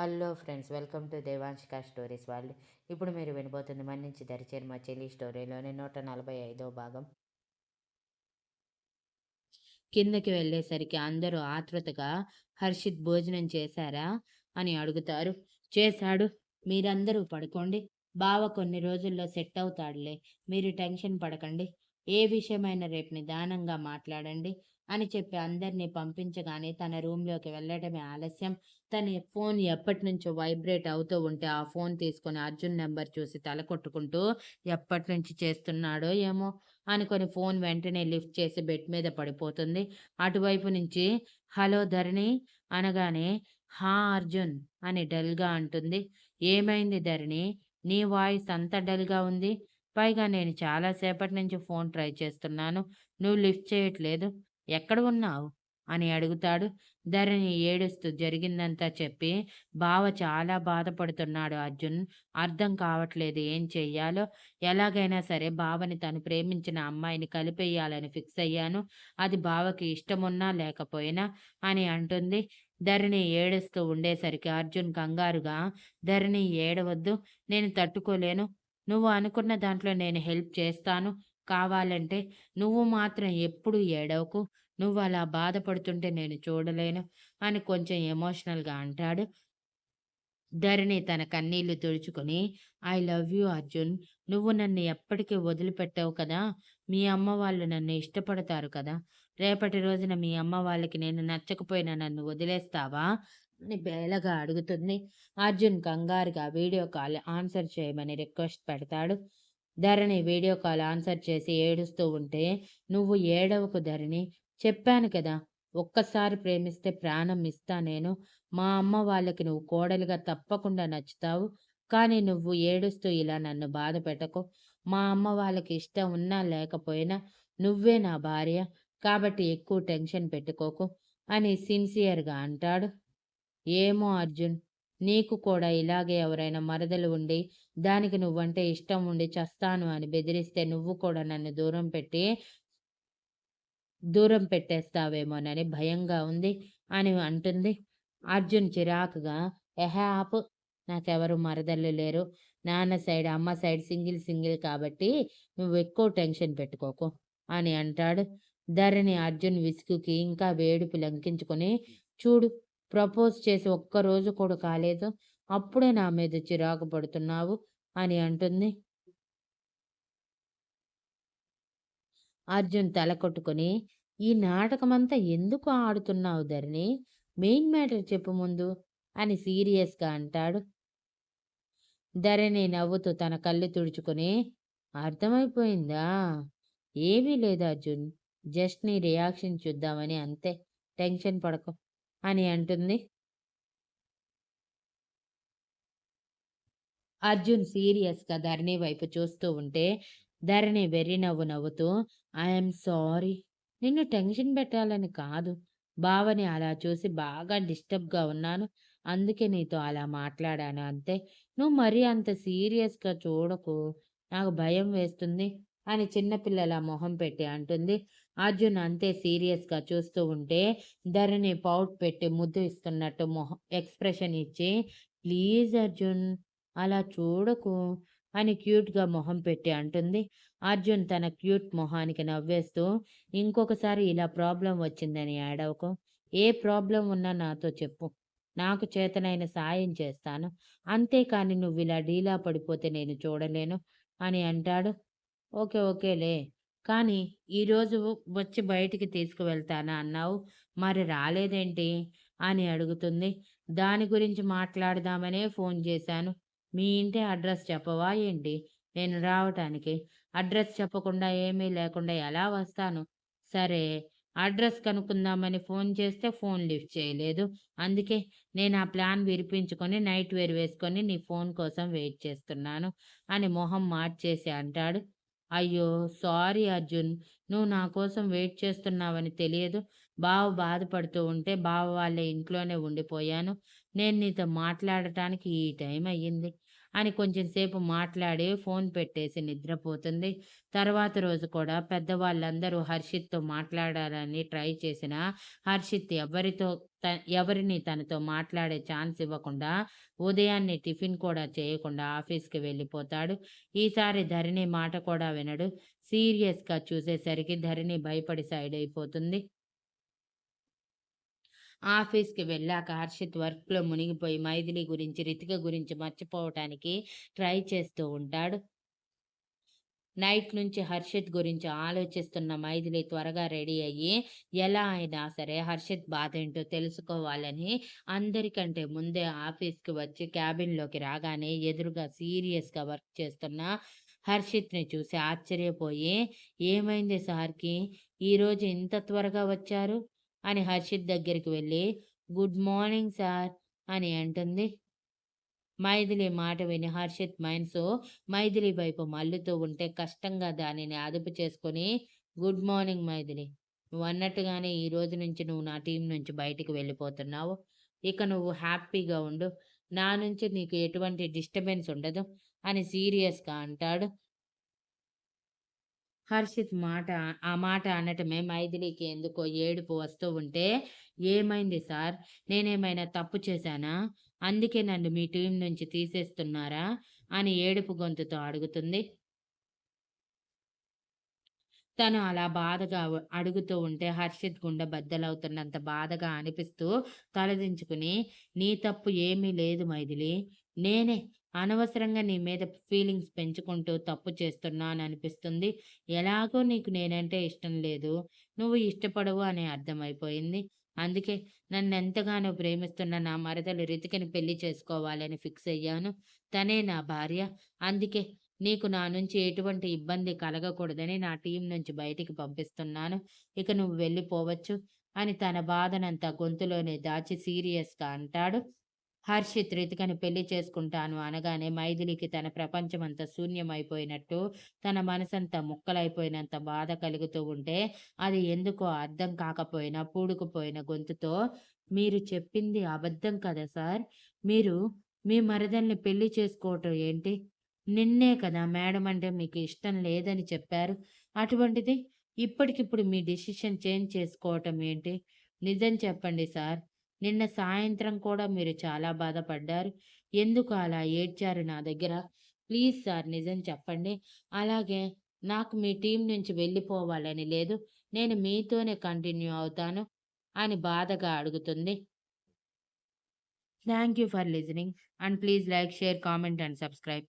Hello friends welcome to Devanshika stories వాళ్ళు ఇప్పుడు మీరు వినబోతుంది మన్నించి దరిచేరు మా చెల్లి స్టోరీలోని నూట నలభై ఐదో భాగం. కిందకి వెళ్ళేసరికి అందరూ ఆతృతగా హర్షిత్ భోజనం చేశారా? అని అడుగుతారు. చేశాడు. మీరందరూ పడుకోండి. బావ కొన్ని రోజుల్లో సెట్ అవుతాడులే. మీరు టెన్షన్ పడకండి. ఏ విషయమైన రేపు నిదానంగా మాట్లాడండి. అని చెప్పి అందరినీ పంపించగానే తన రూమ్లోకి వెళ్ళడమే ఆలస్యం. తన ఫోన్ ఎప్పటి నుంచో వైబ్రేట్ అవుతూ ఉంటే ఆ ఫోన్ తీసుకొని అర్జున్ నెంబర్ చూసి తల కొట్టుకుంటూ ఎప్పటి నుంచి చేస్తున్నాడో ఏమో అనుకొని ఫోన్ వెంటనే లిఫ్ట్ చేసి బెడ్ మీద పడిపోతుంది. అటువైపు నుంచి హలో ధరణి అనగానే హా అర్జున్ అని డల్గా అంటుంది. ఏమైంది ధరణి? నీ వాయిస్ అంత డల్గా ఉంది. పైగా నేను చాలాసేపటి నుంచి ఫోన్ ట్రై చేస్తున్నాను. నువ్వు లిఫ్ట్ చేయట్లేదు. ఎక్కడ ఉన్నావు? అని అడుగుతాడు. ధరణి ఏడుస్తూ జరిగిందంతా చెప్పి బావ చాలా బాధపడుతున్నాడు అర్జున్. అర్థం కావట్లేదు ఏం చెయ్యాలో. ఎలాగైనా సరే బావని తను ప్రేమించిన అమ్మాయిని కలిపేయాలని ఫిక్స్ అయ్యాను. అది బావకి ఇష్టమున్నా లేకపోయినా అని అంటుంది. ధరణి ఏడుస్తూ ఉండేసరికి అర్జున్ కంగారుగా ధరణి ఏడవద్దు. నేను తట్టుకోలేను. నువ్వు అనుకున్న దాంట్లో నేను హెల్ప్ చేస్తాను. కావాలంటే నువ్వు మాత్రం ఎప్పుడు ఏడవకు. నువ్వు అలా బాధపడుతుంటే నేను చూడలేను అని కొంచెం ఎమోషనల్గా అంటాడు. ధరణి తన కన్నీళ్ళు తుడుచుకొని ఐ లవ్ యూ అర్జున్. నువ్వు నన్ను ఎప్పటికీ వదిలిపెట్టావు కదా. మీ అమ్మ వాళ్ళు నన్ను ఇష్టపడతారు కదా. రేపటి రోజున మీ అమ్మ వాళ్ళకి నేను నచ్చకపోయినా నన్ను వదిలేస్తావా? అని బేలగా అడుగుతుంది. అర్జున్ కంగారుగా వీడియో కాల్ ఆన్సర్ చేయమని రిక్వెస్ట్ పెడతాడు. ధరణి వీడియో కాల్ ఆన్సర్ చేసి ఏడుస్తూ ఉంటే నువ్వు ఏడవకు ధరణి. చెప్పాను కదా! ఒక్కసారి ప్రేమిస్తే ప్రాణం ఇస్తా నేను. మా అమ్మ వాళ్ళకి నువ్వు కోడలుగా తప్పకుండా నచ్చుతావు. కానీ నువ్వు ఏడుస్తూ ఇలా నన్ను బాధ పెట్టకు. మా అమ్మ వాళ్ళకి ఇష్టం ఉన్నా లేకపోయినా నువ్వే నా భార్య. కాబట్టి ఎక్కువ టెన్షన్ పెట్టుకోకు అని సిన్సియర్గా అంటాడు. ఏమో అర్జున్! నీకు కూడా ఇలాగే ఎవరైనా మరదలు ఉండి దానికి నువ్వంటే ఇష్టం ఉండి చస్తాను అని బెదిరిస్తే నువ్వు కూడా నన్ను దూరం పెట్టి దూరం పెట్టేస్తావేమోనని భయంగా ఉంది అని అంటుంది. అర్జున్ చిరాకుగా ఎహే ఆపు నాకెవరు మరదళ్ళు లేరు. నాన్న సైడ్ అమ్మ సైడ్ సింగిల్ సింగిల్ కాబట్టి నువ్వు ఎక్కువ టెన్షన్ పెట్టుకోకు అని అంటాడు. ధరణి అర్జున్ విసుగుకి ఇంకా వేడుపు లంకించుకొని చూడు ప్రపోజ్ చేసి ఒక్క రోజు కూడా కాలేదు. అప్పుడే నా మీద చిరాకు పడుతున్నావు అని అంటుంది. అర్జున్ తల కొట్టుకొని ఈ నాటకమంతా ఎందుకు ఆడుతున్నావు ధరణి? మెయిన్ మ్యాటర్ చెప్పు ముందు అని సీరియస్గా అంటాడు. ధరణి నవ్వుతూ తన కళ్ళు తుడుచుకొని అర్థమైపోయిందా? ఏమీ లేదు అర్జున్. జస్ట్ నీ రియాక్షన్ చూద్దామని అంతే. టెన్షన్ పడకు అని అంటుంది. అర్జున్ సీరియస్గా ధరణి వైపు చూస్తూ ఉంటే ధరణి వెర్రి నవ్వు నవ్వుతూ ఐఎమ్ సారీ నిన్ను టెన్షన్ పెట్టాలని కాదు. బావని అలా చూసి బాగా డిస్టర్బ్గా ఉన్నాను. అందుకే నీతో అలా మాట్లాడాను అంతే. నువ్వు మరీ అంత సీరియస్గా చూడకు. నాకు భయం వేస్తుంది అని చిన్నపిల్లల మొహం పెట్టి అంటుంది. అర్జున్ అంతే సీరియస్గా చూస్తూ ఉంటే ధరణి పౌట్ పెట్టి ముద్దు ఇస్తున్నట్టు మొహం ఎక్స్ప్రెషన్ ఇచ్చి ప్లీజ్ అర్జున్ అలా చూడకు అని క్యూట్గా మొహం పెట్టి అంటుంది. అర్జున్ తన క్యూట్ మొహానికి నవ్వేస్తూ ఇంకొకసారి ఇలా ప్రాబ్లం వచ్చిందని ఏడవకు. ఏ ప్రాబ్లం ఉన్నా నాతో చెప్పు. నాకు చేతనైన సాయం చేస్తాను. అంతేకాని నువ్వు ఇలా డీలా పడిపోతే నేను చూడలేను అని అంటాడు. ఓకే ఓకేలే. కానీ ఈరోజు వచ్చి బయటికి తీసుకువెళ్తానా అన్నావు? మరి రాలేదేంటి? అని అడుగుతుంది. దాని గురించి మాట్లాడదామనే ఫోన్ చేశాను. మీ ఇంటి అడ్రస్ చెప్పవా ఏంటి? నేను రావటానికి. అడ్రస్ చెప్పకుండా ఏమీ లేకుండా ఎలా వస్తాను? సరే అడ్రస్ కనుక్కుందామని ఫోన్ చేస్తే ఫోన్ లిఫ్ట్ చేయలేదు. అందుకే నేను ఆ ప్లాన్ విరిపించుకొని నైట్ వేర్ వేసుకొని నీ ఫోన్ కోసం వెయిట్ చేస్తున్నాను అని మొహం మార్చేసి అంటాడు. అయ్యో సారీ అర్జున్. నువ్వు నా కోసం వెయిట్ చేస్తున్నావని తెలియదు. బావ బాధపడుతూ ఉంటే బావ వాళ్ళ ఇంట్లోనే ఉండిపోయాను. నేను నీతో మాట్లాడటానికి ఈ టైం అయ్యింది అని కొంచెం సేపు మాట్లాడి ఫోన్ పెట్టేసి నిద్రపోతుంది. తర్వాత రోజు కూడా పెద్దవాళ్ళందరూ హర్షిత్‌తో మాట్లాడాలని ట్రై చేసిన హర్షిత్ ఎవరితో త ఎవరిని తనతో మాట్లాడే ఛాన్స్ ఇవ్వకుండా, ఉదయాన్నే టిఫిన్ కూడా చేయకుండా ఆఫీస్‌కి వెళ్ళిపోతాడు. ఈసారి ధరణి మాట కూడా వినడు. సీరియస్‌గా చూసేసరికి ధరణి భయపడి సైడ్ అయిపోతుంది. ఆఫీస్‌కి వెళ్ళాక హర్షిత్ వర్క్‌లో మునిగిపోయి మైథిలి గురించి, రితిక గురించి మర్చిపోవటానికి ట్రై చేస్తూ ఉంటాడు. నైట్ నుంచి హర్షిత్ గురించి ఆలోచిస్తున్న మైథిలి త్వరగా రెడీ అయ్యి, ఎలా అయినా సరే హర్షిత్ బాధేంటో తెలుసుకోవాలని అందరికంటే ముందే ఆఫీస్‌కి వచ్చి క్యాబిన్‌లోకి రాగానే ఎదురుగా సీరియస్‌గా వర్క్ చేస్తున్న హర్షిత్‌ని చూసి ఆశ్చర్యపోయి, "ఏమైంది సార్‌కి? ఈరోజు ఇంత త్వరగా వచ్చారు?" అని హర్షిత్ దగ్గరికి వెళ్ళి, "గుడ్ మార్నింగ్ సార్" అని అంటుంది. మైథిలి మాట విని హర్షిత్ మనసు మైథిలి వైపు మల్లుతూ ఉంటే కష్టంగా దానిని అదుపు చేసుకొని, "గుడ్ మార్నింగ్ మైథిలి. నువ్వన్నట్టుగానే ఈ రోజు నుంచి నువ్వు నా టీం నుంచి బయటికి వెళ్ళిపోతున్నావు. ఇక నువ్వు హ్యాపీగా ఉండు. నా నుంచి నీకు ఎటువంటి డిస్టర్బెన్స్ ఉండదు" అని సీరియస్‌గా అంటాడు. హర్షిత్ మాట ఆ మాట అనటమే మైథిలికి ఎందుకో ఏడుపు వస్తూ ఉంటే, "ఏమైంది సార్? నేనేమైనా తప్పు చేశానా? అందుకే నన్ను మీ టీం నుంచి తీసేస్తున్నారా?" అని ఏడుపు గొంతుతో అడుగుతుంది. తను అలా బాధగా అడుగుతూ ఉంటే హర్షిత్ గుండె బద్దలవుతున్నంత బాధగా అనిపిస్తూ తలదించుకుని, "నీ తప్పు ఏమీ లేదు మైథిలి. నేనే అనవసరంగా నీ మీద ఫీలింగ్స్ పెంచుకుంటూ తప్పు చేస్తున్నాననిపిస్తుంది. ఎలాగో నీకు నేనంటే ఇష్టం లేదు. నువ్వు ఇష్టపడవు అని అర్థమైపోయింది. అందుకే నన్ను ఎంతగానో ప్రేమిస్తున్న నా మరదలు రితికని పెళ్ళి చేసుకోవాలని ఫిక్స్ అయ్యాను. తనే నా భార్య. అందుకే నీకు నా నుంచి ఎటువంటి ఇబ్బంది కలగకూడదని నా టీం నుంచి బయటికి పంపిస్తున్నాను. ఇక నువ్వు వెళ్ళిపోవచ్చు" అని తన బాధనంతా గొంతులోనే దాచి సీరియస్‌గా అంటాడు. హర్షిత్ రితికను పెళ్ళి చేసుకుంటాను అనగానే మైథిలికి తన ప్రపంచమంతా శూన్యమైపోయినట్టు, తన మనసంతా ముక్కలైపోయినంత బాధ కలుగుతూ ఉంటే, అది ఎందుకో అర్థం కాకపోయినా పూడుకుపోయిన గొంతుతో, "మీరు చెప్పింది అబద్ధం కదా సార్? మీరు మీ మరదల్ని పెళ్ళి చేసుకోవటం ఏంటి? నిన్నే కదా మేడం అంటే మీకు ఇష్టం లేదని చెప్పారు. అటువంటిది ఇప్పటికిప్పుడు మీ డిసిషన్ చేంజ్ చేసుకోవటం ఏంటి? నిజం చెప్పండి సార్. నిన్న సాయంత్రం కూడా మీరు చాలా బాధపడ్డారు. ఎందుకు అలా ఏడ్చారు నా దగ్గర? ప్లీజ్ సార్ నిజం చెప్పండి. అలాగే నాకు మీ టీం నుంచి వెళ్ళిపోవాలని లేదు. నేను మీతోనే కంటిన్యూ అవుతాను" అని బాధగా అడుగుతుంది. Thank you for listening and please like, share, comment and subscribe.